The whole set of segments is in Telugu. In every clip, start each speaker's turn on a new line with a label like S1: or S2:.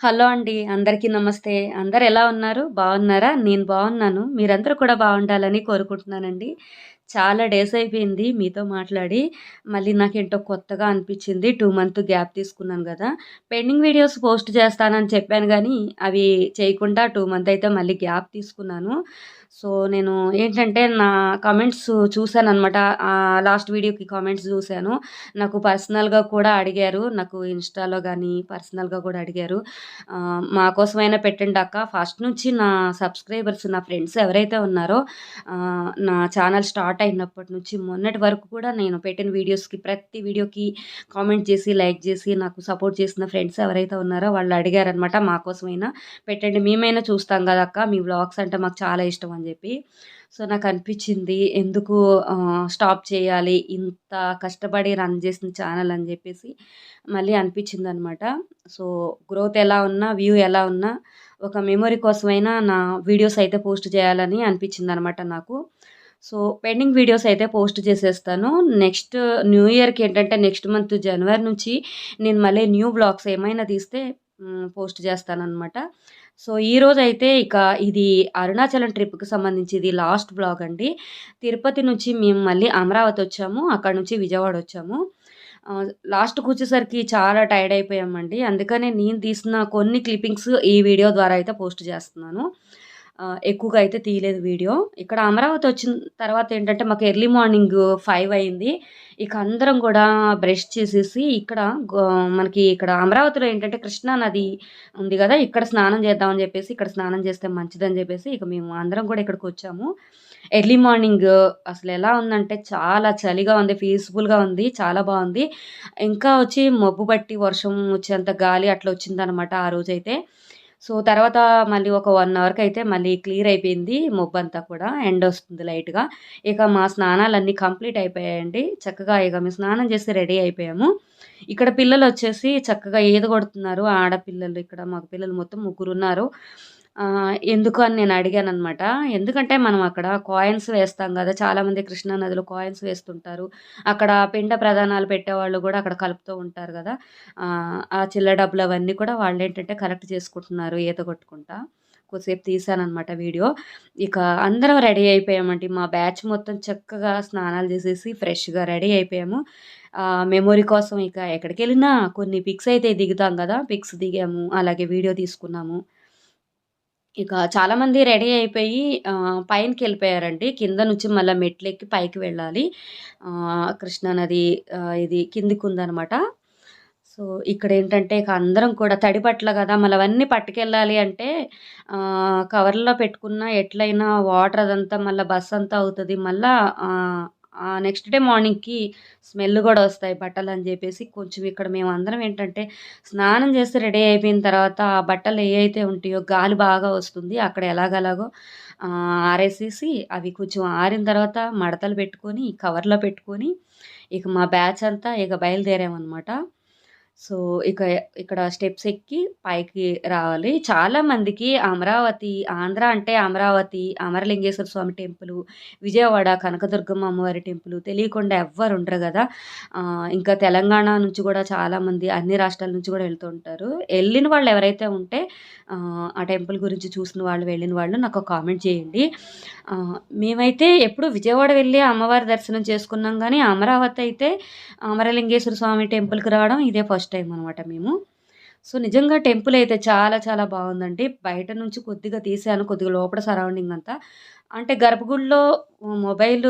S1: హలో అండి. అందరికీ నమస్తే. అందరు ఎలా ఉన్నారు? బాగున్నారా? నేను బాగున్నాను. మీరందరూ కూడా బాగుండాలని కోరుకుంటున్నానండి. చాలా డేస్ అయిపోయింది మీతో మాట్లాడి. మళ్ళీ నాకేంటో కొత్తగా అనిపించింది. టూ మంత్ గ్యాప్ తీసుకున్నాను కదా పెండింగ్ వీడియోస్ పోస్ట్ చేస్తానని చెప్పాను కానీ అవి చేయకుండా టూ మంత్ అయితే మళ్ళీ గ్యాప్ తీసుకున్నాను. సో, నేను ఏంటంటే నా కమెంట్స్ చూశాను అనమాట లాస్ట్ వీడియోకి కామెంట్స్ చూశాను నాకు పర్సనల్‌గా కూడా అడిగారు. నాకు ఇన్‌స్టాలో కానీ పర్సనల్‌గా కూడా అడిగారు. మా కోసమైనా పెట్టండి అక్క. ఫస్ట్ నుంచి నా సబ్స్క్రైబర్స్, నా ఫ్రెండ్స్ ఎవరైతే ఉన్నారో నా ఛానల్ స్టార్ట్ అయినప్పటి నుంచి మొన్నటి వరకు కూడా నేను పెట్టిన వీడియోస్‌కి ప్రతి వీడియోకి కామెంట్ చేసి, లైక్ చేసి నాకు సపోర్ట్ చేసిన ఫ్రెండ్స్ ఎవరైతే ఉన్నారో వాళ్ళు అడిగారనమాట. మా కోసమైనా పెట్టండి. మేమైనా చూస్తాం కదా అక్క మీ వ్లాగ్స్ అంటే మాకు చాలా ఇష్టం అని అని చెప్పి. సో, నాకు అనిపించింది ఎందుకు స్టాప్ చేయాలి. ఇంత కష్టపడి రన్ చేసిన ఛానల్ అని చెప్పేసి మళ్ళీ అనిపించింది అనమాట సో, గ్రోత్ ఎలా ఉన్నా, వ్యూ ఎలా ఉన్నా ఒక మెమొరీ కోసమైనా నా వీడియోస్ అయితే పోస్ట్ చేయాలని అనిపించింది అనమాట నాకు. సో, పెండింగ్ వీడియోస్ అయితే పోస్ట్ చేసేస్తాను. నెక్స్ట్ న్యూ ఇయర్‌కి ఏంటంటే నెక్స్ట్ మంత్ జనవరి నుంచి నేను మళ్ళీ న్యూ బ్లాగ్స్ ఏమైనా తీస్తే పోస్ట్ పోస్ట్ చేస్తాననమాట. సో, ఈరోజైతే ఇక ఇది అరుణాచలం ట్రిప్‌కి సంబంధించి ఇది లాస్ట్ బ్లాగ్ అండి. తిరుపతి నుంచి మేము మళ్ళీ అమరావతి వచ్చాము. అక్కడ నుంచి విజయవాడ వచ్చాము. లాస్ట్ వచ్చేసరికి చాలా టైర్డ్ అయిపోయామండి. అందుకనే నేను తీసిన కొన్ని క్లిప్పింగ్స్ ఈ వీడియో ద్వారా అయితే పోస్ట్ చేస్తున్నాను. ఎక్కువగా అయితే తీయలేదు వీడియో. ఇక్కడ అమరావతి వచ్చిన తర్వాత ఏంటంటే మాకు ఎర్లీ మార్నింగ్ ఫైవ్ అయింది. ఇక అందరం కూడా బ్రష్ చేసేసి ఇక్కడ గో మనకి ఇక్కడ అమరావతిలో ఏంటంటే కృష్ణా నది ఉంది కదా ఇక్కడ స్నానం చేద్దామని చెప్పేసి ఇక్కడ స్నానం చేస్తే మంచిదని చెప్పేసి ఇక మేము అందరం కూడా ఇక్కడికి వచ్చాము ఎర్లీ మార్నింగ్ అసలు ఎలా ఉందంటే చాలా చలిగా ఉంది. పీస్‌ఫుల్‌గా ఉంది. చాలా బాగుంది ఇంకా వచ్చి మబ్బు పట్టి వర్షం వచ్చేంత గాలి అట్లా వచ్చిందనమాట ఆ రోజైతే. సో, తర్వాత మళ్ళీ ఒక వన్ అవర్కి అయితే మళ్ళీ క్లియర్ అయిపోయింది మబ్బంతా కూడా. ఎండొస్తుంది లైట్‌గా. ఇక మా స్నానాలన్నీ కంప్లీట్ అయిపోయాయండి. చక్కగా ఇక మేము స్నానం చేసి రెడీ అయిపోయాము. ఇక్కడ పిల్లలు వచ్చేసి చక్కగా ఏది కొడుతున్నారు. ఆడపిల్లలు ఇక్కడ మగ పిల్లలు మొత్తం ముగ్గురు ఉన్నారు ఎందుకు అని నేను అడిగాననమాట. ఎందుకంటే మనం అక్కడ కాయిన్స్ వేస్తాం కదా చాలామంది కృష్ణా నదిలో కాయిన్స్ వేస్తుంటారు. అక్కడ పిండ ప్రధానాలు పెట్టేవాళ్ళు కూడా అక్కడ కలుపుతూ ఉంటారు కదా ఆ చిల్లర డబ్బులు అవన్నీ కూడా వాళ్ళేంటంటే కలెక్ట్ చేసుకుంటున్నారు ఈత కొట్టుకుంటా. కొద్దిసేపు తీసానమాట వీడియో. ఇక అందరం రెడీ అయిపోయామండి. మా బ్యాచ్ మొత్తం చక్కగా స్నానాలు చేసేసి ఫ్రెష్‌గా రెడీ అయిపోయాము. మెమొరీ కోసం ఇక ఎక్కడికెళ్ళినా కొన్ని పిక్స్ అయితే దిగుతాం కదా పిక్స్ దిగాము. అలాగే వీడియో తీసుకున్నాము. ఇక చాలామంది రెడీ అయిపోయి పైనకి వెళ్ళిపోయారండి కింద నుంచి మళ్ళీ మెట్లెక్కి పైకి వెళ్ళాలి. కృష్ణానది ఇది కిందికి ఉందనమాట సో ఇక్కడ ఏంటంటే ఇక అందరం కూడా తడి బట్టలు కదా మళ్ళీ అవన్నీ పట్టుకెళ్ళాలి అంటే కవర్‌లో పెట్టుకున్న ఎట్లైనా వాటర్ అదంతా మళ్ళీ బస్ అంతా అవుతుంది. మళ్ళీ నెక్స్ట్ డే మార్నింగ్‌కి స్మెల్ కూడా వస్తాయి బట్టలు అని చెప్పేసి కొంచెం ఇక్కడ మేము అందరం ఏంటంటే స్నానం చేసి రెడీ అయిపోయిన తర్వాత ఆ బట్టలు ఏవైతే ఉంటాయో గాలి బాగా వస్తుంది. అక్కడ ఎలాగలాగో ఆరేసేసి అవి కొంచెం ఆరిన తర్వాత మడతలు పెట్టుకొని కవర్‌లో పెట్టుకొని ఇక మా బ్యాచ్ అంతా ఇక బయలుదేరామన్నమాట సో, ఇక ఇక్కడ స్టెప్స్ ఎక్కి పైకి రావాలి. చాలామందికి అమరావతి ఆంధ్ర అంటే అమరావతి, అమరలింగేశ్వర స్వామి టెంపుల్ విజయవాడ కనకదుర్గమ్మ అమ్మవారి టెంపుల్ తెలియకుండా ఎవ్వరు ఉండరు కదా ఇంకా తెలంగాణ నుంచి కూడా చాలామంది అన్ని రాష్ట్రాల నుంచి కూడా వెళ్తూ ఉంటారు. వెళ్ళిన వాళ్ళు ఎవరైతే ఉంటే ఆ టెంపుల్ గురించి చూసిన వాళ్ళు, వెళ్ళిన వాళ్ళు నాకు కామెంట్ చేయండి. మేమైతే ఎప్పుడు విజయవాడ వెళ్ళి అమ్మవారి దర్శనం చేసుకున్నాం కానీ అమరావతి అయితే అమరలింగేశ్వర స్వామి టెంపుల్‌కి రావడం ఇదే ఫస్ట్ టైం అనమాట మేము. సో, నిజంగా టెంపుల్ అయితే చాలా చాలా బాగుందండి బయట నుంచి కొద్దిగా తీసాను కొద్దిగా లోపల సరౌండింగ్ అంతా. అంటే గర్భగుడిలో మొబైల్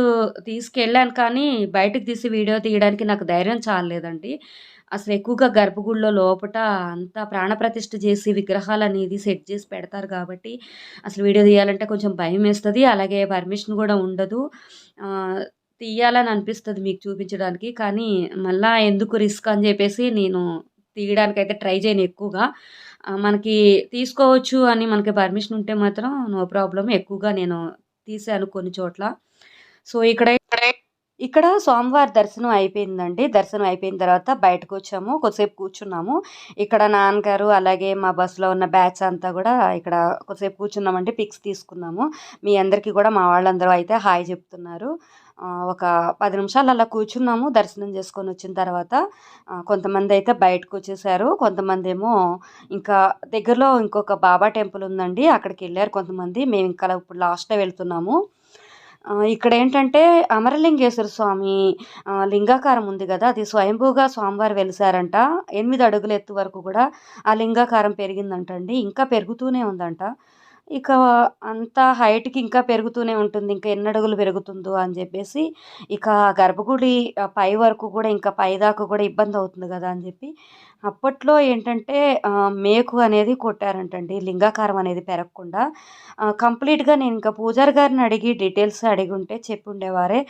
S1: తీసుకెళ్ళాను కానీ, బయటకు తీసి వీడియో తీయడానికి నాకు ధైర్యం చాలలేదండి. అసలు ఎక్కువగా గర్భగుడిలో లోపట అంతా ప్రాణప్రతిష్ఠ చేసి విగ్రహాలు అనేది సెట్ చేసి పెడతారు కాబట్టి, అసలు వీడియో తీయాలంటే కొంచెం భయం వేస్తుంది అలాగే పర్మిషన్ కూడా ఉండదు. తీయాలని అనిపిస్తుంది మీకు చూపించడానికి. కానీ మళ్ళా ఎందుకు రిస్క్ అని చెప్పేసి నేను తీయడానికైతే ట్రై చేయను ఎక్కువగా. మనకి తీసుకోవచ్చు అని మనకి పర్మిషన్ ఉంటే మాత్రం నో ప్రాబ్లం ఎక్కువగా నేను తీసాను కొన్ని చోట్ల. సో, ఇక్కడ ఇక్కడ సోమవారం దర్శనం అయిపోయిందండి. దర్శనం అయిపోయిన తర్వాత బయటకు వచ్చాము కొద్దిసేపు కూర్చున్నాము. ఇక్కడ నాన్నగారు అలాగే మా బస్సులో ఉన్న బ్యాచ్ అంతా కూడా ఇక్కడ కొద్దిసేపు కూర్చున్నామండి. పిక్స్ తీసుకున్నాము. మీ అందరికీ కూడా మా వాళ్ళందరూ అయితే హాయ్ చెప్తున్నారు. ఒక పది నిమిషాలు అలా కూర్చున్నాము. దర్శనం చేసుకొని వచ్చిన తర్వాత కొంతమంది అయితే బయటకు వచ్చేసారు కొంతమంది కొంతమందేమో ఇంకా దగ్గరలో ఇంకొక బాబా టెంపుల్ ఉందండి. అక్కడికి వెళ్ళారు కొంతమంది. మేము ఇంకా ఇప్పుడు లాస్ట్‌లో వెళ్తున్నాము. ఇక్కడ ఏంటంటే అమరలింగేశ్వర స్వామి లింగాకారం ఉంది కదా అది స్వయంభూగా స్వామివారు వెలిసారంట. ఎనిమిది అడుగుల ఎత్తు వరకు కూడా ఆ లింగాకారం పెరిగిందంటండి. ఇంకా పెరుగుతూనే ఉందంట. ఇక అంత హైట్‌కి ఇంకా పెరుగుతూనే ఉంటుంది. ఇంకా ఎన్ని అడుగులు పెరుగుతుందో అని చెప్పేసి ఇక గర్భగుడి పై వరకు కూడా ఇంకా పైదాకు కూడా ఇబ్బంది అవుతుంది కదా అని చెప్పి అప్పట్లో ఏంటంటే మేకు అనేది కొట్టారంటండి. లింగాకారం అనేది పెరగకుండా. కంప్లీట్గా నేను ఇంకా పూజారి గారిని అడిగి డీటెయిల్స్ అడిగి ఉంటే చెప్పి ఉండేవారే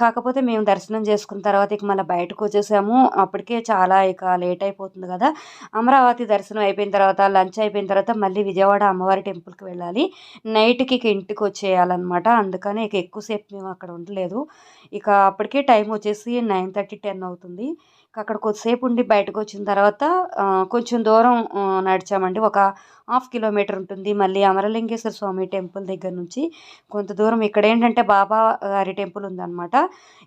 S1: కాకపోతే మేము దర్శనం చేసుకున్న తర్వాత ఇక మళ్ళీ బయటకు వచ్చేసాము అప్పటికే చాలా ఇక లేట్ అయిపోతుంది కదా అమరావతి దర్శనం అయిపోయిన తర్వాత లంచ్ అయిపోయిన తర్వాత మళ్ళీ విజయవాడ అమ్మవారి టెంపుల్‌కి వెళ్ళాలి. నైట్‌కి ఇక ఇంటికి వచ్చేయాలన్నమాట అందుకని ఇక ఎక్కువసేపు మేము అక్కడ ఉండలేదు. ఇక అప్పటికే టైం వచ్చేసి 9:30, 10 అవుతుంది. అక్కడ కొద్దిసేపు ఉండి బయటకు వచ్చిన తర్వాత కొంచెం దూరం నడిచామండి. ఒక హాఫ్ కిలోమీటర్ ఉంటుంది. మళ్ళీ అమరలింగేశ్వర స్వామి టెంపుల్ దగ్గర నుంచి కొంత దూరం ఇక్కడ ఏంటంటే బాబా గారి టెంపుల్ ఉందన్నమాట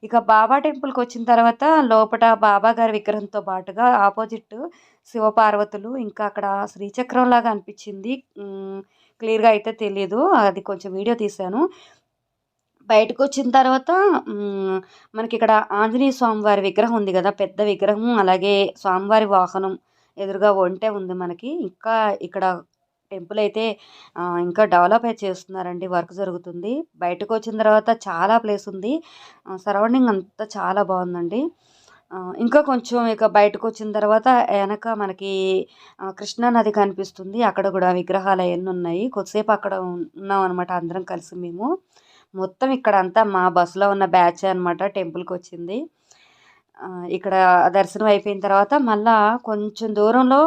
S1: ఇక బాబా టెంపుల్కి వచ్చిన తర్వాత లోపల బాబా గారి విగ్రహంతో పాటుగా ఆపోజిట్ శివపార్వతులు ఇంకా అక్కడ శ్రీచక్రంలాగా లాగా అనిపించింది క్లియర్‌గా అయితే తెలియదు అది కొంచెం వీడియో తీశాను. బయటకొచ్చిన తర్వాత మనకి ఇక్కడ ఆంజనేయ స్వామివారి విగ్రహం ఉంది కదా పెద్ద విగ్రహం అలాగే స్వామివారి వాహనం ఎదురుగా ఒంటే ఉంది మనకి. ఇంకా ఇక్కడ టెంపుల్ అయితే ఇంకా డెవలప్ అయితే చేస్తున్నారండి. వర్క్ జరుగుతుంది. బయటకొచ్చిన తర్వాత చాలా ప్లేస్ ఉంది. సరౌండింగ్ అంతా చాలా బాగుందండి ఇంకా కొంచెం ఇక బయటకొచ్చిన తర్వాత వెనక మనకి కృష్ణా నది కనిపిస్తుంది. అక్కడ కూడా విగ్రహాలు అయన్నీ ఉన్నాయి. కొద్దిసేపు అక్కడ ఉన్నాం అనమాట అందరం కలిసి మేము. మొత్తం ఇక్కడంతా మా బస్సులో ఉన్న బ్యాచ్ అనమాట టెంపుల్కి వచ్చింది ఇక్కడ దర్శనం అయిపోయిన తర్వాత మళ్ళా కొంచెం దూరంలో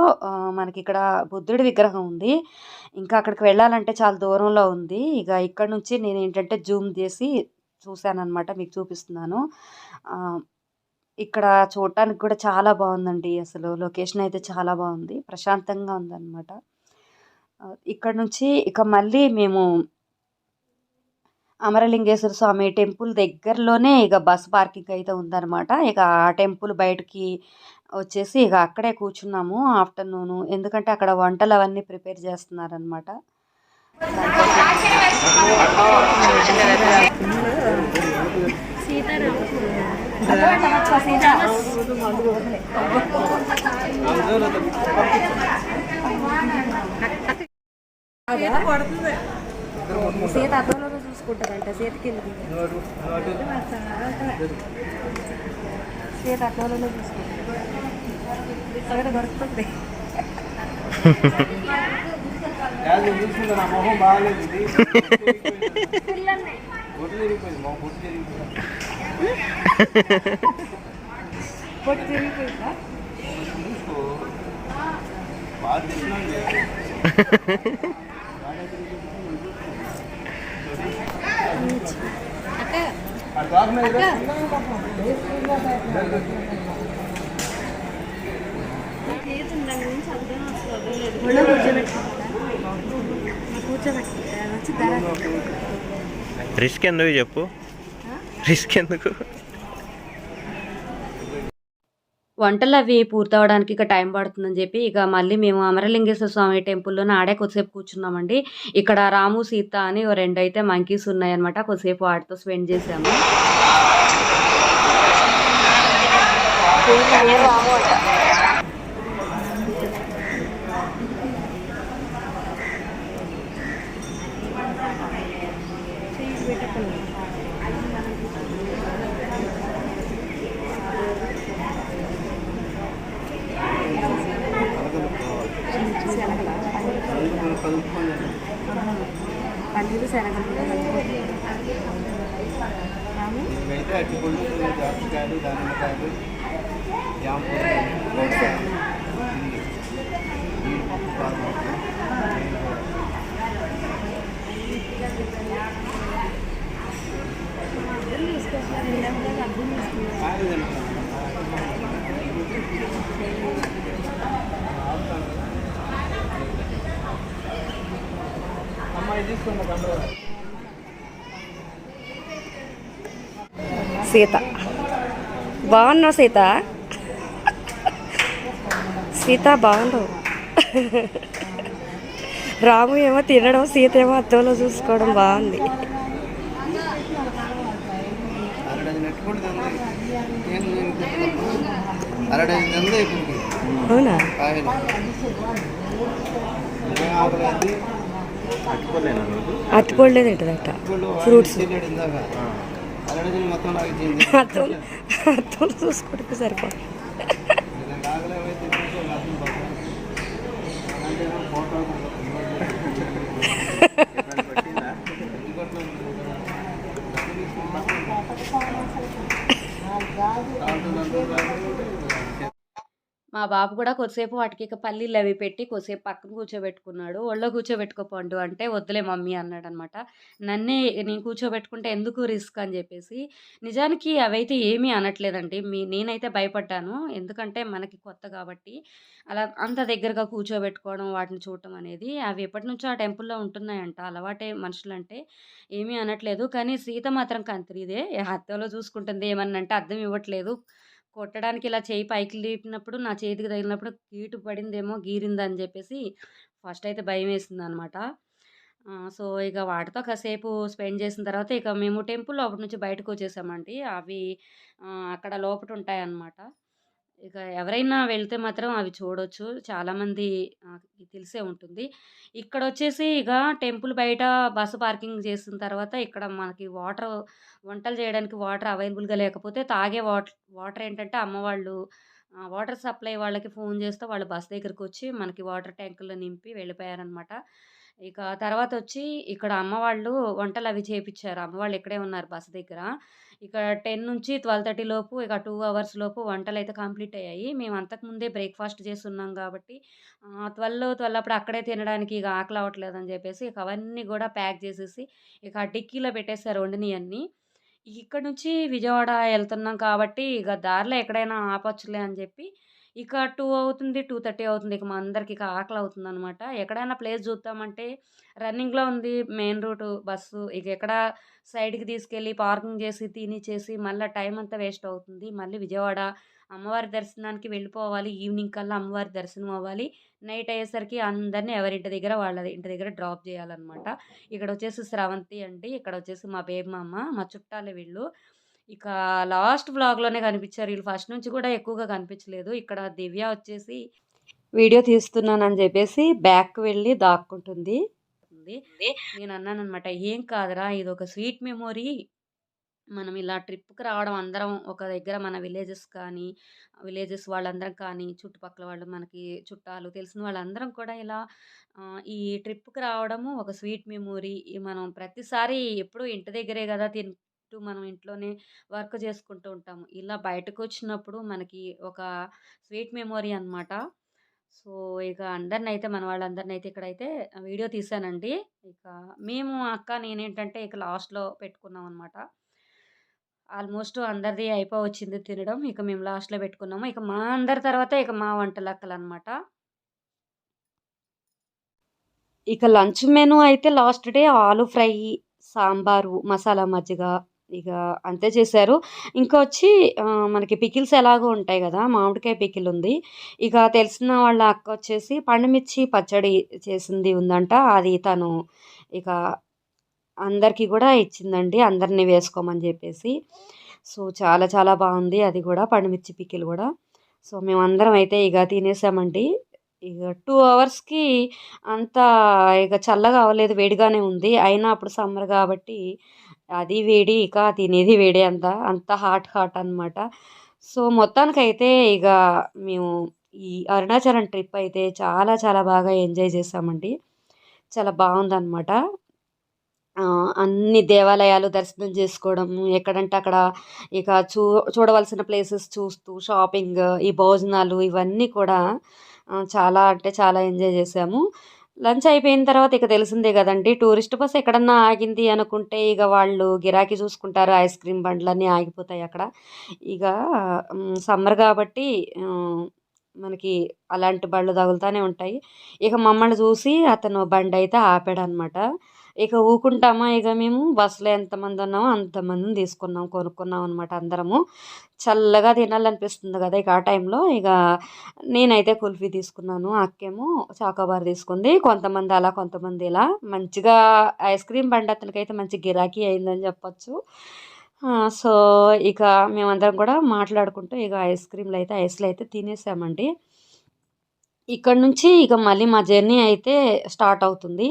S1: మనకి ఇక్కడ బుద్ధుడి విగ్రహం ఉంది. ఇంకా అక్కడికి వెళ్ళాలంటే చాలా దూరంలో ఉంది. ఇక ఇక్కడ నుంచి నేను ఏంటంటే జూమ్ చేసి చూశానమాట మీకు చూపిస్తున్నాను. ఇక్కడ చూడటానికి కూడా చాలా బాగుందండి అసలు లొకేషన్ అయితే చాలా బాగుంది ప్రశాంతంగా ఉందనమాట. ఇక్కడ నుంచి ఇక మళ్ళీ మేము అమరలింగేశ్వర స్వామి టెంపుల్ దగ్గరలోనే ఇక బస్ పార్కింగ్ అయితే ఉందన్నమాట ఇక ఆ టెంపుల్ బయటికి వచ్చేసి ఇక అక్కడే కూర్చున్నాము ఆఫ్టర్‌నూను. ఎందుకంటే అక్కడ వంటలు అవన్నీ ప్రిపేర్ చేస్తున్నారనమాట.
S2: సీత సీత కిందకి. సీత అద్దంలోనే చూసుకుంటారు అక్కడ దొరుకుతుంది
S3: యాభై చూసుకుంటా నా మొహం బాగాలేదు ఇది బొట్టు తిరిగిపోయింది మొహం బొట్టు తిరిగిపోయింది
S2: పొట్టి తిరిగిపోయిందా
S3: చూసుకో బాగా తెలిసినండి
S2: అక్క
S3: ఆ డాక్ మీద
S2: ఒళ్ళో కూర్చోబెట్టుకుంటా కూర్చోబెట్టుకుంటా వచ్చి ధర
S4: రిస్క్ ఎందుకు చెప్పు? రిస్క్ ఎందుకు?
S1: వంటలు అవి పూర్తవడానికి ఇక టైం పడుతుందని చెప్పి ఇక మళ్ళీ మేము అమరలింగేశ్వర స్వామి టెంపుల్‌లోనే ఆడే కొద్దిసేపు కూర్చున్నామండి. ఇక్కడ రాము, సీత అని రెండు రెండైతే మంకీస్ ఉన్నాయన్నమాట. కొద్దిసేపు వాటితో స్పెండ్ చేసాము
S2: కలుపుకొని పన్నీరు శనగపండు
S3: ఇవైతే అరటిపండు ద్రాక్షకాయలు దానిమ్మకాయలు జీడిపప్పు బాదం
S2: సీత. బాగున్నావు సీత? సీత బాగున్నావు. రాము ఏమో తినడం సీత ఏమో అద్దంలో చూసుకోవడం బాగుంది. అవునా? అట్టుకోలేదు ఏంటదట ఫ్రూట్స్. చూసుకుంటే
S3: అర్థం పడదు. అంటే ఫోటో
S1: మా బాబు కూడా కొద్దిసేపు వాటికి ఇక పల్లీలు అవి పెట్టి కొద్దిసేపు పక్కన కూర్చోబెట్టుకున్నాడు. ఒళ్ళో కూర్చోబెట్టుకోపండు అంటే వద్దులే మమ్మీ అన్నాడు అనమాట నన్నే నేను కూర్చోబెట్టుకుంటే ఎందుకు రిస్క్ అని చెప్పేసి నిజానికి అవైతే ఏమీ అనట్లేదండి. మీ నేనైతే భయపడ్డాను. ఎందుకంటే మనకి కొత్త కాబట్టి అలా అంత దగ్గరగా కూర్చోబెట్టుకోవడం వాటిని చూడటం అనేది అవి ఎప్పటి నుంచో ఆ టెంపుల్లో ఉంటున్నాయంట. అలవాటే మనుషులంటే ఏమీ అనట్లేదు. కానీ సీత మాత్రం కంత్రీదే. హత్యలో చూసుకుంటుంది ఏమన్నంటే అర్థం ఇవ్వట్లేదు. కొట్టడానికి ఇలా చేయి పైకి లేపినప్పుడు నా చేతికి తగిలినప్పుడు గీటు పడిందేమో గీరిందని చెప్పేసి ఫస్ట్ అయితే భయం వేసింది అనమాట సో ఇక వాటితో కాసేపు స్పెండ్ చేసిన తర్వాత ఇక మేము టెంపుల్ లోపల నుంచి బయటకు వచ్చేసామండి. అవి అక్కడ లోపల ఉంటాయన్నమాట. ఇక ఎవరైనా వెళ్తే మాత్రం అవి చూడొచ్చు. చాలామంది తెలిసే ఉంటుంది. ఇక్కడ వచ్చేసి ఇక టెంపుల్ బయట బస్సు పార్కింగ్ చేసిన తర్వాత ఇక్కడ మనకి వాటర్ వంటలు చేయడానికి వాటర్ అవైలబుల్గా లేకపోతే తాగే వాటర్ వాటర్ ఏంటంటే అమ్మవాళ్ళు వాటర్ సప్లై వాళ్ళకి ఫోన్ చేస్తే వాళ్ళు బస్ దగ్గరికి వచ్చి మనకి వాటర్ ట్యాంకుల్లో నింపి వెళ్ళిపోయారనమాట ఇక తర్వాత వచ్చి ఇక్కడ అమ్మవాళ్ళు వంటలు అవి చేపించారు అమ్మవాళ్ళు ఇక్కడే ఉన్నారు బస్ దగ్గర. ఇక టెన్ నుంచి ట్వెల్వ్ థర్టీ లోపు ఇక టూ అవర్స్ లోపు వంటలు అయితే కంప్లీట్ అయ్యాయి. మేము అంతకుముందే బ్రేక్ఫాస్ట్ చేస్తున్నాం కాబట్టి ట్వెల్వ్ ట్వెల్వ్ అప్పుడు అక్కడే తినడానికి ఇక ఆకలి అవ్వట్లేదు అని చెప్పేసి ఇక అవన్నీ కూడా ప్యాక్ చేసేసి ఇక ఆ డిక్కీలో పెట్టేశారు వండినవన్నీ ఇక్కడ నుంచి విజయవాడ వెళ్తున్నాం కాబట్టి ఇక దారిలో ఎక్కడైనా ఆపచ్చులే అని చెప్పి ఇక టూ అవుతుంది టూ థర్టీ అవుతుంది. ఇక మా అందరికి ఇక ఆకలి అవుతుంది అనమాట ఎక్కడైనా ప్లేస్ చూద్దామంటే రన్నింగ్లో ఉంది మెయిన్ రూట్ బస్సు. ఇక ఎక్కడ సైడ్కి తీసుకెళ్ళి పార్కింగ్ చేసి తిని చేసి మళ్ళీ టైం అంతా వేస్ట్ అవుతుంది. మళ్ళీ విజయవాడ అమ్మవారి దర్శనానికి వెళ్ళిపోవాలి. ఈవినింగ్ కల్లా అమ్మవారి దర్శనం అవ్వాలి. నైట్ అయ్యేసరికి అందరినీ ఎవరింటి దగ్గర వాళ్ళ ఇంటి దగ్గర డ్రాప్ చేయాలన్నమాట. ఇక్కడ వచ్చేసి స్రవంతి అండి. ఇక్కడ వచ్చేసి మా బేబీ మా చుట్టాలే వీళ్ళు. ఇక లాస్ట్ వ్లాగ్లోనే కనిపించారు. వీళ్ళు ఫస్ట్ నుంచి కూడా ఎక్కువగా కనిపించలేదు. ఇక్కడ దివ్య వచ్చేసి వీడియో తీస్తున్నానని చెప్పేసి బ్యాక్ వెళ్ళి దాక్కుంటుంది. నేను అన్నాను అనమాట ఏం కాదురా ఇది ఒక స్వీట్ మెమొరీ. మనం ఇలా ట్రిప్కి రావడం అందరం ఒక దగ్గర మన విలేజెస్ కానీ విలేజెస్ వాళ్ళందరం కానీ చుట్టుపక్కల వాళ్ళు మనకి చుట్టాలు తెలిసిన వాళ్ళందరం కూడా ఇలా ఈ ట్రిప్కి రావడము ఒక స్వీట్ మెమొరీ. మనం ప్రతిసారి ఎప్పుడు ఇంటి దగ్గరే కదా తింటూ మనం ఇంట్లోనే వర్క్ చేసుకుంటూ ఉంటాము. ఇలా బయటకు వచ్చినప్పుడు మనకి ఒక స్వీట్ మెమొరీ అనమాట సో ఇక అందరిని అయితే మన వాళ్ళందరిని అయితే ఇక్కడైతే వీడియో తీసానండి. ఇక మేము అక్క నేనేంటంటే ఇక లాస్ట్లో పెట్టుకున్నాం అనమాట ఆల్మోస్ట్ అందరిది అయిపో వచ్చింది తినడం. ఇక మేము లాస్ట్లో పెట్టుకున్నాము. ఇక మా అందరి తర్వాత ఇక మా వంటలక్కలు అనమాట ఇక లంచ్ మెనూ అయితే లాస్ట్ డే ఆలు ఫ్రై సాంబారు మసాలా మజ్జిగ ఇక అంతే చేశారు. ఇంకా వచ్చి మనకి పికిల్స్ ఎలాగో ఉంటాయి కదా మామిడికాయ పికిల్ ఉంది. ఇక తెలిసిన వాళ్ళ అక్క వచ్చేసి పండుమిర్చి పచ్చడి చేసింది ఉందంట. అది తను ఇక అందరికీ కూడా ఇచ్చిందండి. అందరినీ వేసుకోమని చెప్పేసి. సో చాలా చాలా బాగుంది. అది కూడా పండుమిర్చి పికిల్ కూడా. సో మేమందరం అయితే ఇక తినేసామండి. ఇక టూ అవర్స్కి అంత ఇక చల్లగా అవ్వలేదు వేడిగానే ఉంది. అయినా అప్పుడు సమ్మర్ కాబట్టి అది వేడి ఇక తినేది వేడి అంత అంత హాట్ హాట్ అనమాట సో మొత్తానికైతే ఇక మేము ఈ అరుణాచలం ట్రిప్ అయితే చాలా చాలా బాగా ఎంజాయ్ చేసామండి. చాలా బాగుందన్నమాట. అన్ని దేవాలయాలు దర్శనం చేసుకోవడం ఎక్కడంటే అక్కడ ఇక చూ చూడవలసిన ప్లేసెస్ చూస్తూ షాపింగ్ ఈ భోజనాలు ఇవన్నీ కూడా చాలా అంటే చాలా ఎంజాయ్ చేసాము. లంచ్ అయిపోయిన తర్వాత ఇక తెలిసిందే కదండి టూరిస్ట్ బస్ ఎక్కడన్నా ఆగింది అనుకుంటే ఇక వాళ్ళు గిరాకీ చూసుకుంటారు ఐస్ క్రీమ్ బండ్లన్నీ ఆగిపోతాయి అక్కడ. ఇక సమ్మర్ కాబట్టి మనకి అలాంటి బళ్ళు తగులుతూనే ఉంటాయి. ఇక మమ్మల్ని చూసి అతను బండి అయితే ఆపాడు అనమాట ఇక ఊకుంటామా? ఇక మేము బస్సులో ఎంతమంది ఉన్నామో అంతమందిని తీసుకున్నాం కొనుక్కున్నాం అనమాట అందరము. చల్లగా తినాలనిపిస్తుంది కదా ఇక ఆ టైంలో. ఇక నేనైతే కుల్ఫీ తీసుకున్నాను అక్కేమో చాకోబార్ తీసుకుంది. కొంతమంది అలా కొంతమంది ఇలా. మంచిగా ఐస్ క్రీమ్ బండి అతనికైతే మంచి గిరాకీ అయిందని చెప్పొచ్చు. సో ఇక మేమందరం కూడా మాట్లాడుకుంటూ ఇక ఐస్ క్రీమ్లు అయితే ఐస్లు అయితే తినేసామండి. ఇక్కడ నుంచి ఇక మళ్ళీ మా జర్నీ అయితే స్టార్ట్ అవుతుంది.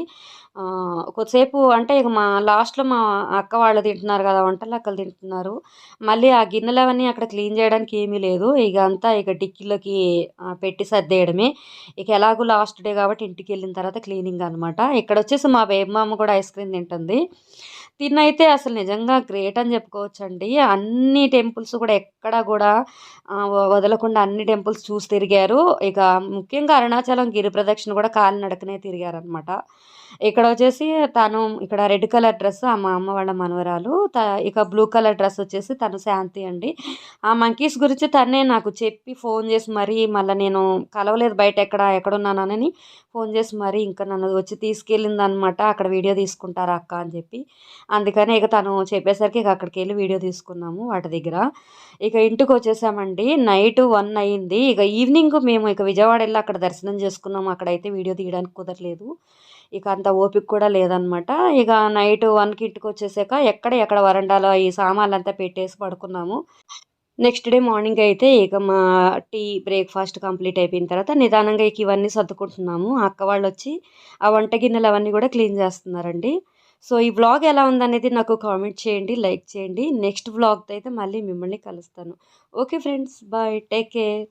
S1: కొద్దిసేపు అంటే ఇక మా లాస్ట్లో మా అక్క వాళ్ళు తింటున్నారు కదా వంటలు అక్కలు తింటున్నారు. మళ్ళీ ఆ గిన్నెలు అవన్నీ అక్కడ క్లీన్ చేయడానికి ఏమీ లేదు. ఇక అంతా ఇక డిక్కీలోకి పెట్టి సర్దేయడమే. ఇక ఎలాగో లాస్ట్ డే కాబట్టి ఇంటికి వెళ్ళిన తర్వాత క్లీనింగ్ అనమాట ఇక్కడ వచ్చేసి మా బేబమ్మ కూడా ఐస్ క్రీమ్ తింటుంది. తిన్నైతే అసలు నిజంగా గ్రేట్ అని చెప్పుకోవచ్చండి. అన్ని టెంపుల్స్ కూడా ఎక్కడ కూడా వ- వదలకుండా అన్ని టెంపుల్స్ చూసి తిరిగారు. ఇక ముఖ్యంగా అరుణాచలం గిరి ప్రదక్షిణ కూడా కాలినడకనే తిరిగారనమాట ఇక్కడ వచ్చేసి తను ఇక్కడ రెడ్ కలర్ డ్రెస్ ఆ మా అమ్మ వాళ్ళ మనవరాలు. త ఇక బ్లూ కలర్ డ్రెస్ వచ్చేసి తను శాంతి అండి. ఆ మంకీస్ గురించి తనే నాకు చెప్పి ఫోన్ చేసి మరీ మళ్ళీ నేను కలవలేదు బయట ఎక్కడ ఎక్కడున్నానని ఫోన్ చేసి మరీ ఇంకా నన్ను వచ్చి తీసుకెళ్ళింది అనమాట అక్కడ వీడియో తీసుకుంటారా అక్క అని చెప్పి. అందుకని ఇక తను చెప్పేసరికి ఇక అక్కడికి వెళ్ళి వీడియో తీసుకున్నాము వాటి దగ్గర. ఇక ఇంటికి వచ్చేసామండి. నైట్ వన్ అయ్యింది ఇక ఈవినింగ్ మేము ఇక విజయవాడ వెళ్ళి అక్కడ దర్శనం చేసుకున్నాము. అక్కడైతే వీడియో తీయడానికి కుదరలేదు. ఇక అంత ఓపిక కూడా లేదనమాట. ఇక నైట్ వన్కి ఇంటికి వచ్చేసాక ఎక్కడ ఎక్కడ వరండాలో ఈ సామాన్లు అంతా పెట్టేసి పడుకున్నాము. నెక్స్ట్ డే మార్నింగ్ అయితే ఇక మా టీ బ్రేక్ఫాస్ట్ కంప్లీట్ అయిపోయిన తర్వాత నిదానంగా ఇక ఇవన్నీ సర్దుకుంటున్నాము. అక్క వాళ్ళు వచ్చి ఆ వంట గిన్నెలు అవన్నీ కూడా క్లీన్ చేస్తున్నారండి. సో ఈ వ్లాగ్ ఎలా ఉందనేది నాకు కామెంట్ చేయండి లైక్ చేయండి. నెక్స్ట్ వ్లాగ్తో అయితే మళ్ళీ మిమ్మల్ని కలుస్తాను. Okay friends bye take care.